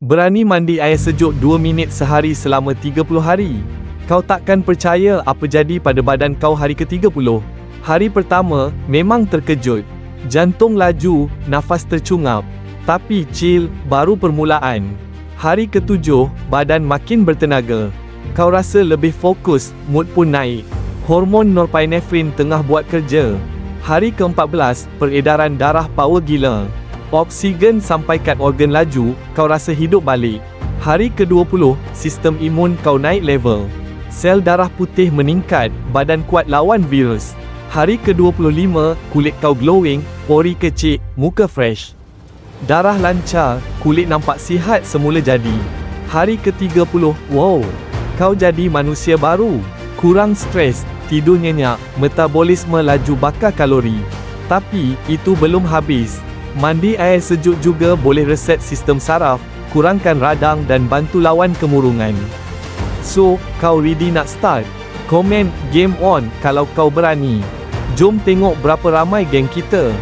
Berani mandi air sejuk 2 minit sehari selama 30 hari. Kau takkan percaya apa jadi pada badan kau hari ke-30. Hari pertama, memang terkejut. Jantung laju, nafas tercungap. Tapi chill, baru permulaan. Hari ketujuh, badan makin bertenaga. Kau rasa lebih fokus, mood pun naik. Hormon norepinephrine tengah buat kerja. Hari ke-14, peredaran darah power gila. Oksigen sampai kat organ laju, kau rasa hidup balik. Hari ke-20, sistem imun kau naik level. Sel darah putih meningkat, badan kuat lawan virus. Hari ke-25, kulit kau glowing, pori kecil, muka fresh. Darah lancar, kulit nampak sihat semula jadi. Hari ke-30, wow, kau jadi manusia baru. Kurang stres, tidur nyenyak, metabolisme laju bakar kalori. Tapi, itu belum habis. Mandi air sejuk juga boleh reset sistem saraf, kurangkan radang dan bantu lawan kemurungan. So, kau ready nak start? Komen, game on kalau kau berani. Jom tengok berapa ramai geng kita.